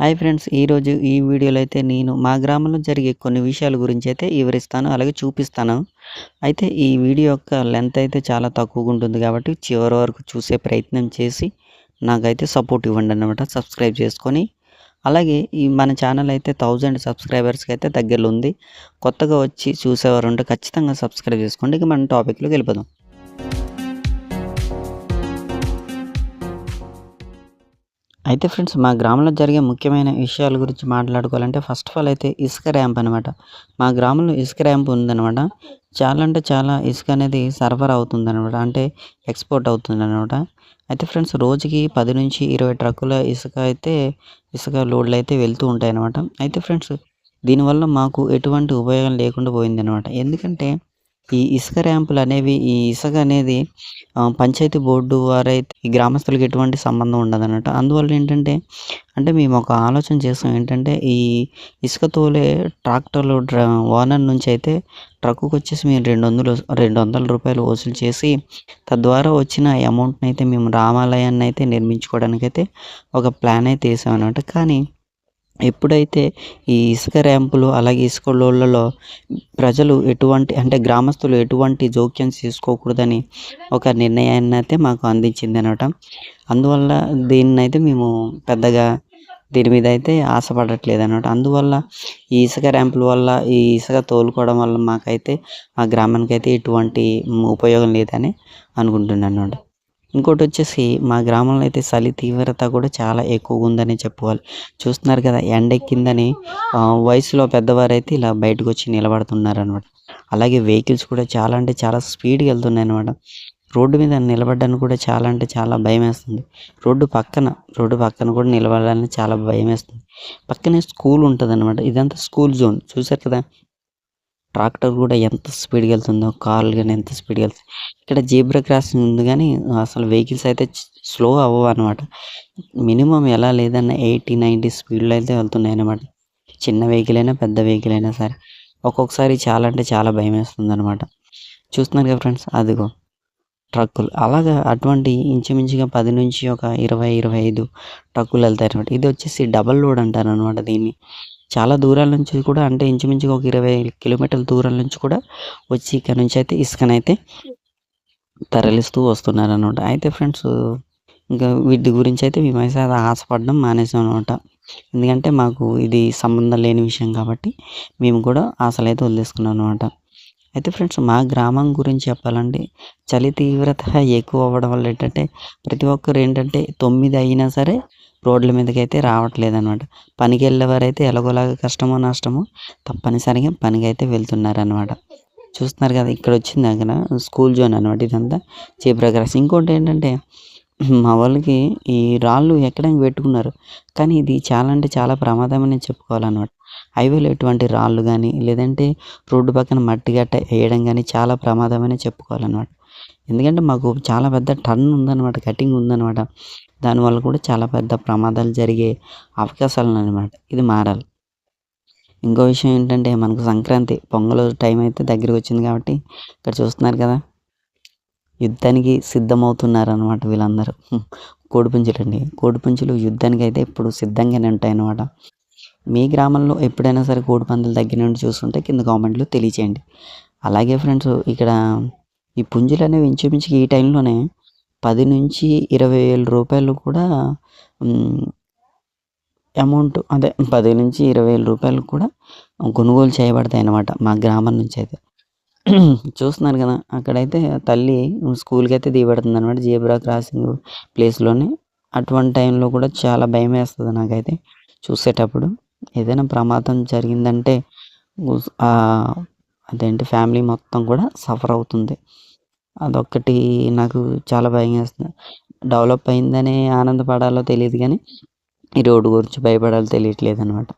Hi friends ఈరోజు ఈ వీడియోలో అయితే నేను మా గ్రామంలో జరిగే కొన్ని విషయాల గురించి అయితే వివరిస్తాను అలాగే చూపిస్తాను. అయితే ఈ వీడియో యొక్క లెంత్ అయితే చాలా తక్కువగా ఉంటుంది కాబట్టి చివరి వరకు చూసే ప్రయత్నం చేసి నాకైతే సపోర్ట్ ఇవ్వండి అనమాట సబ్స్క్రైబ్ చేసుకొని. అలాగే ఈ మన ఛానల్ అయితే థౌజండ్ సబ్స్క్రైబర్స్కి అయితే దగ్గరలో ఉంది. కొత్తగా వచ్చి చూసేవారు ఉంటే ఖచ్చితంగా సబ్స్క్రైబ్ చేసుకోండి. ఇక మన టాపిక్లోకి వెళ్ళిపోదాం. అయితే ఫ్రెండ్స్ మా గ్రామంలో జరిగే ముఖ్యమైన విషయాల గురించి మాట్లాడుకోవాలంటే ఫస్ట్ ఆఫ్ ఆల్ అయితే ఇసుక ర్యాంప్ అనమాట మా గ్రామంలో ఇసుక ర్యాంప్ ఉందన్నమాట. చాలా అంటే చాలా ఇసుక అనేది సరఫరా అవుతుంది అనమాట అంటే ఎక్స్పోర్ట్ అవుతుంది అనమాట అయితే ఫ్రెండ్స్ రోజుకి పది నుంచి ఇరవై ట్రక్కుల ఇసుక అయితే ఇసుక లోడ్లు అయితే వెళ్తూ ఉంటాయి అనమాట అయితే ఫ్రెండ్స్ దీనివల్ల మాకు ఎటువంటి ఉపయోగం లేకుండా పోయింది అనమాట ఎందుకంటే ఈ ఇసుక ర్యాంపులు అనేవి ఈ ఇసుక అనేది పంచాయతీ బోర్డు వారైతే ఈ గ్రామస్తులకు ఎటువంటి సంబంధం ఉండదు అన్నట్టు అందువల్ల ఏంటంటే అంటే మేము ఒక ఆలోచన చేస్తాం ఏంటంటే ఈ ఇసుక తోలే ట్రాక్టర్లు ఓనర్ నుంచి అయితే ట్రక్కుకి వచ్చేసి మేము రెండు వందలు రెండు వందల రూపాయలు వసూలు చేసి తద్వారా వచ్చిన అమౌంట్ని అయితే మేము రామాలయాన్ని అయితే నిర్మించుకోవడానికి అయితే ఒక ప్లాన్ అయితే వేసాం కానీ ఎప్పుడైతే ఈ ఇసుక ర్యాంపులు అలాగే ఇసుక లోళ్ళలో ప్రజలు ఎటువంటి అంటే గ్రామస్తులు ఎటువంటి జోక్యం తీసుకోకూడదని ఒక నిర్ణయాన్ని అయితే మాకు అందించింది అనమాట అందువల్ల దీన్ని అయితే మేము పెద్దగా దీని మీద అయితే ఆశపడట్లేదు అనమాట అందువల్ల ఈ ఇసుక ర్యాంపుల వల్ల ఈ ఇసుక తోలుకోవడం వల్ల మాకైతే మా గ్రామానికి అయితే ఎటువంటి ఉపయోగం లేదని అనుకుంటున్నాను అనమాట ఇంకోటి వచ్చేసి మా గ్రామంలో అయితే చలి తీవ్రత కూడా చాలా ఎక్కువగా ఉందని చెప్పుకోవాలి చూస్తున్నారు కదా ఎండెక్కిందని వయసులో పెద్దవారు అయితే ఇలా బయటకు వచ్చి నిలబడుతున్నారు అనమాట అలాగే వెహికల్స్ కూడా చాలా అంటే చాలా స్పీడ్గా వెళ్తున్నాయి అనమాట రోడ్డు మీద నిలబడడానికి కూడా చాలా అంటే చాలా భయం వేస్తుంది. రోడ్డు పక్కన రోడ్డు పక్కన కూడా నిలబడాలని చాలా భయం వేస్తుంది. పక్కనే స్కూల్ ఉంటుంది అనమాట ఇదంతా స్కూల్ జోన్. చూసారు కదా ట్రాక్టర్ కూడా ఎంత స్పీడ్గా వెళ్తుందో కార్లు కానీ ఎంత స్పీడ్గా వెళ్తుంది ఇక్కడ జీబ్రా క్రాసింగ్ ఉంది కానీ అసలు వెహికల్స్ అయితే స్లో అవ్వవు అనమాట మినిమం ఎలా లేదన్న ఎయిటీ నైంటీ స్పీడ్లో అయితే వెళ్తున్నాయి అనమాట చిన్న వెహికల్ అయినా పెద్ద వెహికల్ అయినా సరే. ఒక్కొక్కసారి చాలా అంటే చాలా భయం వేస్తుంది అనమాట చూస్తున్నారు కదా ఫ్రెండ్స్ అదిగో. ట్రక్కులు. అలాగా అటువంటి ఇంచుమించుగా పది నుంచి ఒక ఇరవై ఇరవై ఐదు ట్రక్కులు వెళ్తాయి అనమాట ఇది వచ్చేసి డబల్ లోడ్ అంటారు అనమాట దీన్ని. చాలా దూరాల నుంచి కూడా అంటే ఇంచుమించుగా ఒక ఇరవై కిలోమీటర్ల దూరం నుంచి కూడా వచ్చి ఇక్కడ నుంచి అయితే ఇసుకనైతే తరలిస్తూ వస్తున్నారు అనమాట అయితే ఫ్రెండ్స్ ఇంకా వీటి గురించి అయితే మేమైతే అది ఆశపడడం మానేసాం అనమాట ఎందుకంటే మాకు ఇది సంబంధం లేని విషయం కాబట్టి మేము కూడా ఆశలు అయితే వదిలేసుకున్నాం అనమాట అయితే ఫ్రెండ్స్ మా గ్రామం గురించి చెప్పాలంటే చలి తీవ్రత ఎక్కువ అవ్వడం వల్ల ఏంటంటే ప్రతి ఒక్కరు ఏంటంటే తొమ్మిది అయినా సరే రోడ్ల మీదకి అయితే రావట్లేదు అనమాట పనికి వెళ్ళేవారైతే ఎలాగోలాగా కష్టమో నష్టమో తప్పనిసరిగా పనికి అయితే వెళ్తున్నారు అనమాట చూస్తున్నారు కదా ఇక్కడ వచ్చింది దగ్గర స్కూల్ జోన్ అనమాట ఇదంతా. చేబ్రా క్రాస్. ఇంకోటి ఏంటంటే మా వాళ్ళకి ఈ రాళ్ళు ఎక్కడానికి పెట్టుకున్నారు. కానీ ఇది చాలా అంటే చాలా ప్రమాదమని చెప్పుకోవాలన్నమాట. హైవేలో ఎటువంటి రాళ్ళు కానీ లేదంటే రోడ్డు పక్కన మట్టి గట్ట వేయడం కానీ చాలా ప్రమాదమని చెప్పుకోవాలన్నమాట. ఎందుకంటే మాకు చాలా పెద్ద టర్న్ ఉందన్నమాట కటింగ్ ఉందన్నమాట. దానివల్ల కూడా చాలా పెద్ద ప్రమాదాలు జరిగే అవకాశాలు అనమాట ఇది మారాలి. ఇంకో విషయం ఏంటంటే మనకు సంక్రాంతి పొంగల్ టైం అయితే దగ్గరికి వచ్చింది కాబట్టి ఇక్కడ చూస్తున్నారు కదా యుద్ధానికి సిద్ధమవుతున్నారు అనమాట వీళ్ళందరూ కోడిపుంజులండి కోడిపుంజులు యుద్ధానికి అయితే ఇప్పుడు సిద్ధంగానే ఉంటాయి అన్నమాట మీ గ్రామంలో ఎప్పుడైనా సరే కోడిపందులు దగ్గర నుండి చూస్తుంటే కింద కామెంట్లో తెలియచేయండి. అలాగే ఫ్రెండ్స్ ఇక్కడ ఈ పుంజులు అనేవి ఇంచుమించుకి ఈ టైంలోనే పది నుంచి ఇరవై వేల రూపాయలు కూడా అమౌంట్ అదే పది నుంచి ఇరవై వేల రూపాయలు కూడా కొనుగోలు చేయబడతాయి అన్నమాట మా గ్రామం నుంచి అయితే. చూస్తున్నారు కదా అక్కడైతే తల్లి స్కూల్కి అయితే దిగబడుతుంది అనమాట జీబ్రా క్రాసింగ్ ప్లేస్లోనే. అటువంటి టైంలో కూడా చాలా భయం వేస్తుంది నాకైతే చూసేటప్పుడు. ఏదైనా ప్రమాదం జరిగిందంటే అదేంటి ఫ్యామిలీ మొత్తం కూడా సఫర్ అవుతుంది. అదొక్కటి నాకు చాలా భయం వేస్తుంది. డెవలప్ అయిందని ఆనందపడాలో తెలియదు కానీ ఈ రోడ్డు గురించి భయపడాలో తెలియట్లేదు అనమాట